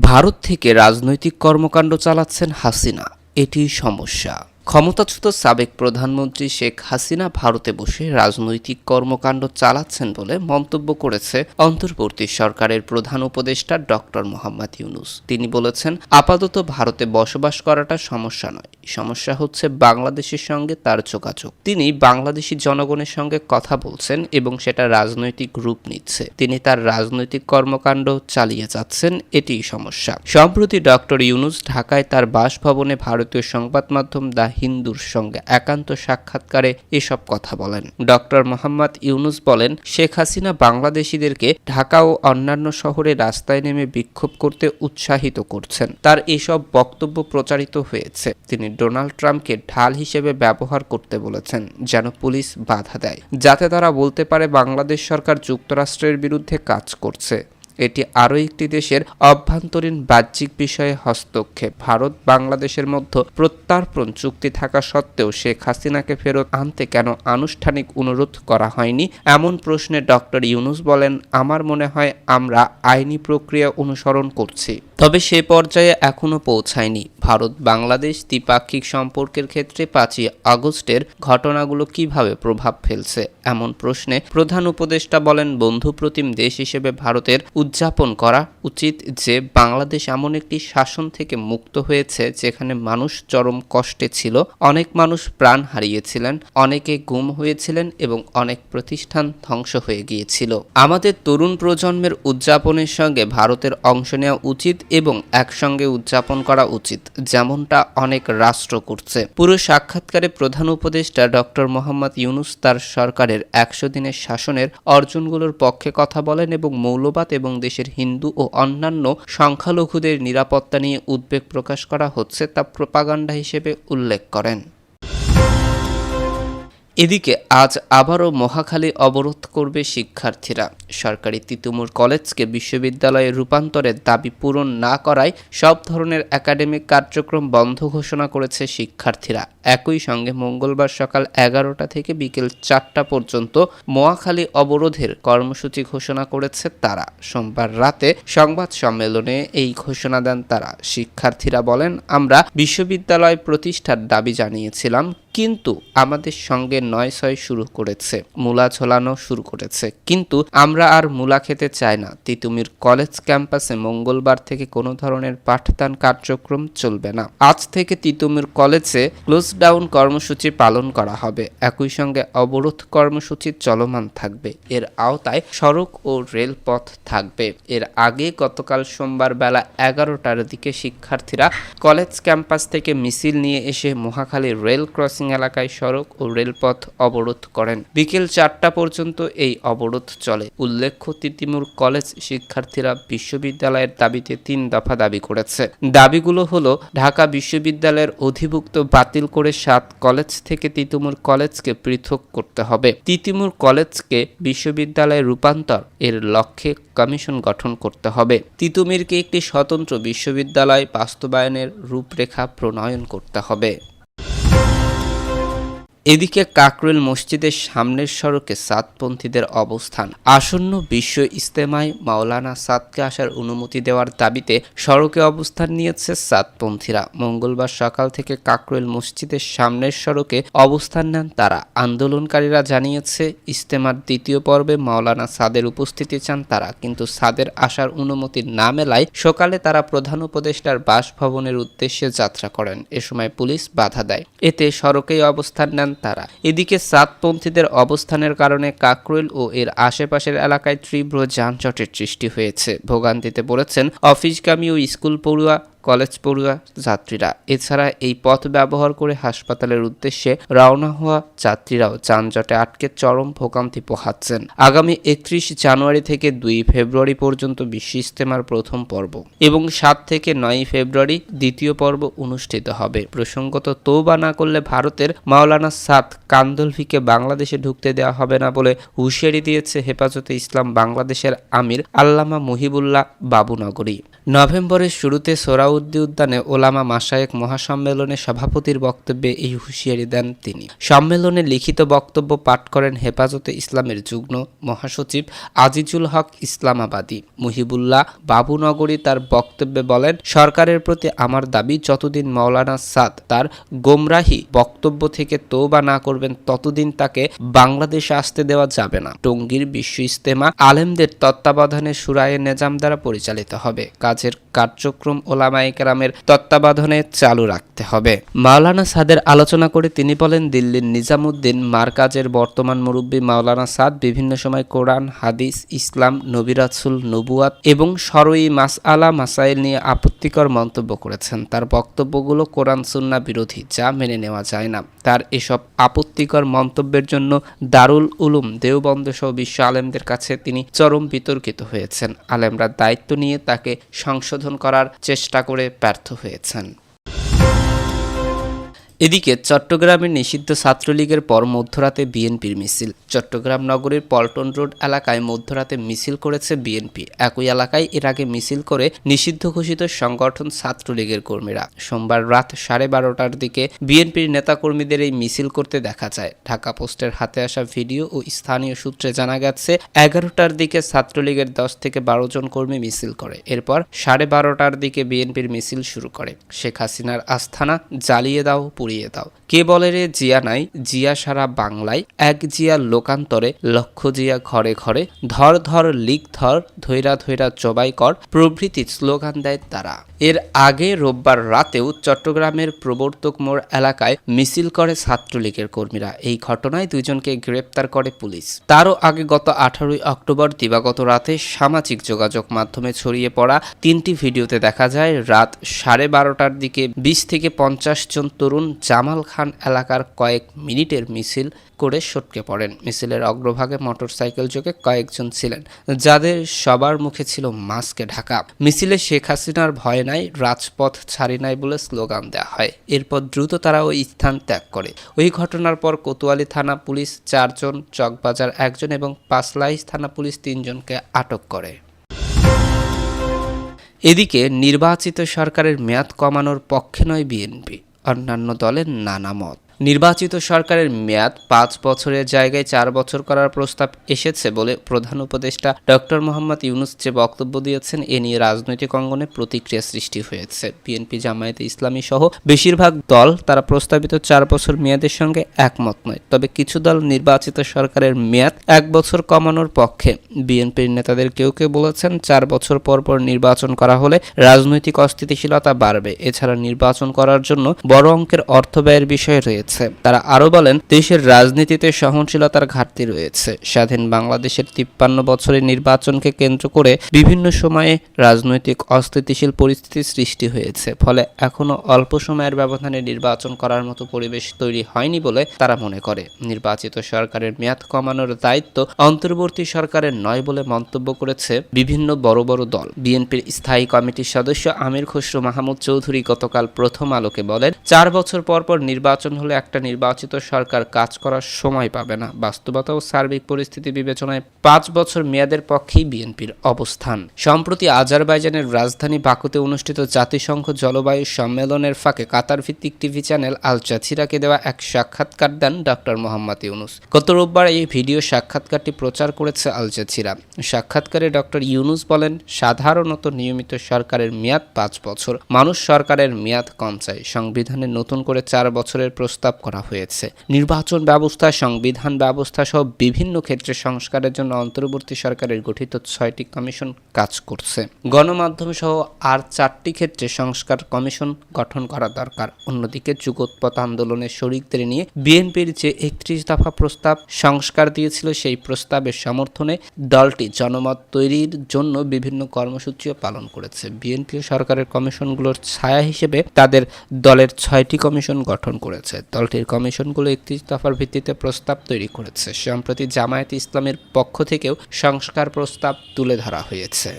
ভারত থেকে রাজনৈতিক কর্মকাণ্ড চালাচ্ছেন হাসিনা। এটি সমস্যা। ক্ষমতাচ্যুত সাবেক প্রধানমন্ত্রী শেখ হাসিনা ভারতে বসে রাজনৈতিক কর্মকাণ্ড চালাচ্ছেন বলে মন্তব্য করেছে অন্তর্বর্তী সরকারের প্রধান উপদেষ্টা ডক্টর মোহাম্মদ ইউনুস। তিনি বলেছেন, আপাতত ভারতে বসবাস করাটা সমস্যা নয়। সমস্যা হচ্ছে বাংলাদেশের সঙ্গে তার যোগাযোগ। তিনি বাংলাদেশি জনগণের সঙ্গে কথা বলছেন এবং সেটা রাজনৈতিক রূপ নিচ্ছে। তিনি তার রাজনৈতিক কর্মকাণ্ড চালিয়ে যাচ্ছেন, এটিই সমস্যা। সম্প্রতি ডক্টর ইউনুস ঢাকায় তার বাসভবনে ভারতীয় সংবাদ মাধ্যম দ্য হিন্দুর সঙ্গে একান্ত সাক্ষাৎকারে এসব কথা বলেন। ডক্টর মোহাম্মদ ইউনুস বলেন, শেখ হাসিনা বাংলাদেশিদেরকে ঢাকা ও অন্যান্য শহরে রাস্তায় নেমে বিক্ষোভ করতে উৎসাহিত করছেন। তার এসব বক্তব্য প্রচারিত হয়েছে। তিনি ডোনাল্ড ট্রাম্পকে ঢাল হিসেবে ব্যবহার করতে বলেছেন, যেন পুলিশ বাধা দেয়, যাতে তারা বলতে পারে বাংলাদেশ সরকার যুক্তরাষ্ট্রের বিরুদ্ধে কাজ করছে। এটি আরও একটি দেশের অভ্যন্তরীণ বাহ্যিক বিষয়ে হস্তক্ষেপ। ভারত বাংলাদেশের মধ্যে প্রত্যার্পণ চুক্তি থাকা সত্ত্বেও শেখ হাসিনাকে ফেরত আনতে কেন আনুষ্ঠানিক অনুরোধ করা হয়নি? এমন প্রশ্নে ডক্টর ইউনুস বলেন, আমার মনে হয় আমরা আইনি প্রক্রিয়া অনুসরণ করছি। তবে সে পর্যায়ে এখনও পৌঁছায়নি। ভারত, বাংলাদেশ দ্বিপাক্ষিক সম্পর্কের ক্ষেত্রে পাঁচই আগস্টের ঘটনাগুলো কীভাবে প্রভাব ফেলছে, এমন প্রশ্নে প্রধান উপদেষ্টা বলেন বন্ধুপ্রতিম দেশ হিসেবে ভারতের উদযাপন করা উচিত যে, বাংলাদেশ এমন একটি শাসন থেকে মুক্ত হয়েছে যেখানে মানুষ চরম কষ্টে ছিল, অনেক মানুষ প্রাণ হারিয়েছিলেন, অনেকে গুম হয়েছিলেন এবং অনেক প্রতিষ্ঠান ধ্বংস হয়ে গিয়েছিল। আমাদের তরুণ প্রজন্মের উদযাপনের সঙ্গে ভারতের অংশ নেওয়া উচিত এবং একসঙ্গে উদযাপন করা উচিত, যেমনটা অনেক রাষ্ট্র করছে। পুরো সাক্ষাৎকারে প্রধান উপদেষ্টা ডক্টর মোহাম্মদ ইউনুস তার সরকারের একশো দিনের শাসনের অর্জনগুলোর পক্ষে কথা বলেন এবং মৌলবাদ এবং দেশের হিন্দু ও অন্যান্য সংখ্যালঘুদের নিরাপত্তা নিয়ে উদ্বেগ প্রকাশ করা হচ্ছে তা প্রপাগান্ডা হিসেবে উল্লেখ করেন। এদিকে আজ আবারও মহাখালী অবরোধ করবে শিক্ষার্থীরা। সরকারি তিতুমুর কলেজকে বিশ্ববিদ্যালয়ে রূপান্তরের দাবি পূরণ না করায় সব ধরনের একাডেমিক কার্যক্রম বন্ধ ঘোষণা করেছে শিক্ষার্থীরা। একই সঙ্গে মঙ্গলবার সকাল এগারোটা থেকে বিকেল চারটা পর্যন্ত মহাখালী অবরোধের কর্মসূচি ঘোষণা করেছে তারা। সোমবার রাতে সংবাদ সম্মেলনে এই ঘোষণা দেন তারা। শিক্ষার্থীরা বলেন, আমরা বিশ্ববিদ্যালয় প্রতিষ্ঠার দাবি জানিয়েছিলাম, কিন্তু আমাদের সঙ্গে নয় ছয় শুরু করেছে, মূলা ঝোলানো শুরু করেছে। কিন্তু আমরা আর মূলা খেতে চাই না। তিতুমির কলেজ ক্যাম্পাসে মঙ্গলবার থেকে কোনো ধরনের পাঠদান কার্যক্রম চলবে না। আজ থেকে তিতুমির কলেজে ক্লোজ ডাউন কর্মসূচি পালন করা হবে। একই সঙ্গে অবরোধ কর্মসূচি চলমান থাকবে। এর আওতায় সড়ক ও রেলপথ থাকবে। এর আগে গতকাল সোমবার বেলা এগারোটার দিকে শিক্ষার্থীরা কলেজ ক্যাম্পাস থেকে মিছিল নিয়ে এসে মহাখালী রেল ক্রসিং এলাকায় সড়ক ও রেলপথ অবরোধ করেন। বিকেল চারটা পর্যন্ত এই অবরোধ চলে। উল্লেখ্য, তিতিমুর কলেজ শিক্ষার্থীরা বিশ্ববিদ্যালয়ের দাবিতে তিন দফা দাবি করেছে। দাবিগুলো হলো, ঢাকা বিশ্ববিদ্যালয়ের অধিভুক্ত বাতিল করে সাত কলেজ থেকে তিতুমুর কলেজকে পৃথক করতে হবে। তিতিমুর কলেজকে বিশ্ববিদ্যালয়ে রূপান্তর এর লক্ষ্যে কমিশন গঠন করতে হবে। তিতুমিরকে একটি স্বতন্ত্র বিশ্ববিদ্যালয় বাস্তবায়নের রূপরেখা প্রণয়ন করতে হবে। এদিকে কাকরুল মসজিদের সামনের সড়কে সাতপন্থীদের অবস্থান। আসন্ন বিশ্ব ইস্তেমায় মাওলানা সাদকে আসার অনুমতি দেওয়ার দাবিতে সড়কে অবস্থান নিয়েছে সাতপন্থীরা। মঙ্গলবার সকাল থেকে কাকরুল মসজিদের সামনের সড়কে অবস্থান নেন তারা। আন্দোলনকারীরা জানিয়েছে ইস্তেমার দ্বিতীয় পর্বে মাওলানা সাদের উপস্থিতি চান তারা, কিন্তু সাদের আসার অনুমতি না মেলায় সকালে তারা প্রধান উপদেষ্টার বাসভবনের উদ্দেশ্যে যাত্রা করেন। এ সময় পুলিশ বাধা দেয়। এতে সড়কেই অবস্থান নেন তারা। এদিকে সাতপন্থীদের অবস্থানের কারণে কাকরুল ও এর আশেপাশের এলাকায় তীব্র যানজটের সৃষ্টি হয়েছে। ভোগান্তিতে পড়েছেন অফিসগামী ও স্কুল পড়ুয়া কলেজ পড়ুয়া যাত্রীরা। এছাড়া এই পথ ব্যবহার করে হাসপাতালের উদ্দেশ্যে রওনা হওয়া যাত্রীরাও যানজটে আটকে চরম ভোগান্তি পোহাচ্ছেন। আগামী একত্রিশ জানুয়ারি থেকে দুই ফেব্রুয়ারি পর্যন্ত বিশ্ব ইস্তেমার প্রথম পর্ব এবং সাত থেকে নয় ফেব্রুয়ারি দ্বিতীয় পর্ব অনুষ্ঠিত হবে। প্রসঙ্গত তৌবা না করলে ভারতের মাওলানা সাদ কান্দলভিকে বাংলাদেশে ঢুকতে দেওয়া হবে না বলে হুঁশিয়ারি দিয়েছে হেফাজতে ইসলাম বাংলাদেশের আমির আল্লামা মুহিবুল্লাহ বাবুনগরী। নভেম্বরের শুরুতে সোরাউল সোহরাউদ্দি উদ্যানে ওলামা মাসায়েক মহাসম্মেলনে সভাপতির বক্তব্যে এই হুঁশিয়ারি দেন তিনি। সম্মেলনে লিখিত বক্তব্য পাঠ করেন হেফাজতে ইসলামের যুগ্ম মহাসচিব আজিজুল হক ইসলামাবাদী। মুহিবুল্লাহ বাবুনগরী তার বক্তব্যে বলেন, সরকারের প্রতি আমার দাবি যতদিন মাওলানা সাদ তার গোমরাহি বক্তব্য থেকে তৌবা না করবেন, ততদিন তাকে বাংলাদেশে আসতে দেওয়া যাবে না। টঙ্গীর বিশ্ব ইস্তেমা আলেমদের তত্ত্বাবধানে সুরায়ে নেজাম দ্বারা পরিচালিত হবে। কাজের কার্যক্রম ওলামায়ে কেরামের তত্ত্বাবধানে চালু রাখতে হবে। মাওলানা সাদের আলোচনা করে তিনি বলেন, দিল্লির নিজামুদ্দিন মার্কাজের বর্তমান মুরব্বী মাওলানা সাদ বিভিন্ন সময় কোরআন, হাদিস, ইসলাম নবিরাসুল নবুয়াত এবং সরই মাসআলা মাসাইল নিয়ে আপত্তিকর মন্তব্য করেছেন। তার বক্তব্যগুলো কোরআন সুন্না বিরোধী, যা মেনে নেওয়া যায় না। তার এসব আপত্তিকর মন্তব্যের জন্য দারুল উলুম দেওবন্দ সহ বিশ্ব আলেমদের কাছে তিনি চরম বিতর্কিত হয়েছেন। আলেমরা দায়িত্ব নিয়ে তাকে সংশোধন করার চেষ্টা করে ব্যর্থ হয়েছেন। এদিকে চট্টগ্রামের নিষিদ্ধ ছাত্রলীগের পর মধ্যরাতে বিএনপির মিছিল। চট্টগ্রাম নগরীর পল্টন রোড এলাকায় মধ্যরাতে মিছিল করেছে বিএনপি। একই এলাকায় এর আগে মিছিল করে নিষিদ্ধ ঘোষিত সংগঠন ছাত্রলীগের কর্মীরা। সোমবার রাত সাড়ে বারোটার দিকে বিএনপির নেতাকর্মীদের এই মিছিল করতে দেখা যায়। ঢাকা পোস্টের হাতে আসা ভিডিও ও স্থানীয় সূত্রে জানা গেছে, এগারোটার দিকে ছাত্রলীগের দশ থেকে বারো জন কর্মী মিছিল করে। এরপর সাড়ে বারোটার দিকে বিএনপির মিছিল শুরু করে। শেখ হাসিনার আস্থানা জ্বালিয়ে দাও পুড়িয়ে দাও। কে বলে রে জিয়া নাই? জিয়া সারা বাংলায় এক জিয়া লোকান্তরে, লক্ষ জিয়া ঘরে ঘরে, ধর ধর লিক ধর, ধৈরা ধৈরা জবাই কর, প্রভৃতি স্লোগান দেয় তারা। এর আগে রোববার রাতেও চট্টগ্রামের প্রবর্তক মোড় এলাকায় মিছিল করে ছাত্রলীগের কর্মীরা। এই ঘটনায় দুইজনকে গ্রেপ্তার করে পুলিশ। তারও আগে গত আঠারোই অক্টোবর দিবাগত রাতে সামাজিক যোগাযোগ মাধ্যমে ছড়িয়ে পড়া তিনটি ভিডিওতে দেখা যায়, রাত সাড়ে বারোটার দিকে বিশ থেকে পঞ্চাশ জন তরুণ জামাল খান এলাকার কয়েক মিনিটের মিছিল করে সটকে পড়েন। মিছিলের অগ্রভাগে মোটরসাইকেল যোগে কয়েকজন ছিলেন, যাদের সবার মুখে ছিল মাস্কে ঢাকা। মিছিলে শেখ হাসিনার ভয় নাই, রাজপথ ছাড়ি নাই বলে স্লোগান দেওয়া হয়। এরপর দ্রুত তারা ওই স্থান ত্যাগ করে। ওই ঘটনার পর কোতোয়ালি থানা পুলিশ চারজন, চকবাজার একজন এবং পাঁচলাইশ থানা পুলিশ তিনজনকে আটক করে। এদিকে নির্বাচিত সরকারের মেয়াদ কমানোর পক্ষে নয় বিএনপি। অন্যান্য দলের নানা মত। নির্বাচিত সরকারের মেয়াদ পাঁচ বছরের জায়গায় চার বছর করার প্রস্তাব এসেছে বলে প্রধান উপদেষ্টা ডক্টর মোহাম্মদ ইউনুস যে বক্তব্য দিয়েছেন, এ নিয়ে রাজনৈতিক অঙ্গনে প্রতিক্রিয়া সৃষ্টি হয়েছে। বিএনপি, জামায়াতে ইসলামী সহ বেশিরভাগ দল তারা প্রস্তাবিত চার বছর মেয়াদের সঙ্গে একমত নয়। তবে কিছু দল নির্বাচিত সরকারের মেয়াদ এক বছর কমানোর পক্ষে। বিএনপির নেতাদের কেউ কেউ বলেছেন, চার বছর পর পর নির্বাচন করা হলে রাজনৈতিক অস্থিতিশীলতা বাড়বে। এছাড়া নির্বাচন করার জন্য বড় অঙ্কের অর্থ ব্যয়ের বিষয় রয়েছে। তারা আরও বলেন, দেশের রাজনীতিতে সহনশীলতার ঘাটতি রয়েছে। স্বাধীন বাংলাদেশের তিপ্পান্ন বছরের নির্বাচনকে কেন্দ্র করে বিভিন্ন সময়ে রাজনৈতিক অস্থিতিশীল পরিস্থিতি সৃষ্টি হয়েছে। ফলে এখনও অল্প সময়ের ব্যবধানে নির্বাচন করার মতো পরিবেশ তৈরি হয়নি বলে তারা মনে করে। নির্বাচিত সরকারের মেয়াদ কমানোর দায়িত্ব অন্তর্বর্তী সরকারের নয় বলে মন্তব্য করেছে বিভিন্ন বড় বড় দল। বিএনপির স্থায়ী কমিটির সদস্য আমির খসরু মাহমুদ চৌধুরী গতকাল প্রথম আলোকে বলেন, চার বছর পর পর নির্বাচন হলে একটা নির্বাচিত সরকার কাজ করার সময় পাবে না। বাস্তবতা ও সার্বিক পরিস্থিতি বিবেচনায় পাঁচ বছর মেয়াদের পক্ষেই বিএনপির অবস্থান। সম্প্রতি আজারবাইজানের রাজধানী বাকুতে অনুষ্ঠিত জাতিসংঘ জলবায়ু সম্মেলনের ফাঁকে কাতার ভিত্তিক টিভি চ্যানেল আল জাজিরাকে দেওয়া এক সাক্ষাৎকার দেন ডক্টর মোহাম্মদ ইউনুস। গত রোববার এই ভিডিও সাক্ষাৎকারটি প্রচার করেছে আল জাজিরা। সাক্ষাৎকারে ডক্টর ইউনুস বলেন, সাধারণত নিয়মিত সরকারের মেয়াদ পাঁচ বছর। মানুষ সরকারের মেয়াদ কম চায়। সংবিধানে নতুন করে চার বছরের প্রস্তাব করা হয়েছে। নির্বাচন ব্যবস্থা, সংবিধান ব্যবস্থা সহ বিভিন্ন ক্ষেত্রে সংস্কারের জন্য অন্তর্বর্তী সরকারের গঠিত ছয়টি কমিশন কাজ করছে। গণমাধ্যম সহ আর চারটি ক্ষেত্রে সংস্কার কমিশন গঠন করা দরকার। অন্যদিকে যুগোৎপথ আন্দোলনের শরিকদের নিয়ে বিএনপির যে একত্রিশ দফা প্রস্তাব সংস্কার দিয়েছিল, সেই প্রস্তাবের সমর্থনে দলটি জনমত তৈরির জন্য বিভিন্ন কর্মসূচিও পালন করেছে। বিএনপি সরকারের কমিশনগুলোর ছায়া হিসেবে তাদের দলের ছয়টি কমিশন গঠন করেছে। দলটির কমিশনগুলো একটি দফার ভিত্তিতে প্রস্তাব তৈরি করেছে। সম্প্রতি জামায়াত ইসলামের পক্ষ থেকেও সংস্কার প্রস্তাব তুলে ধরা হয়েছে।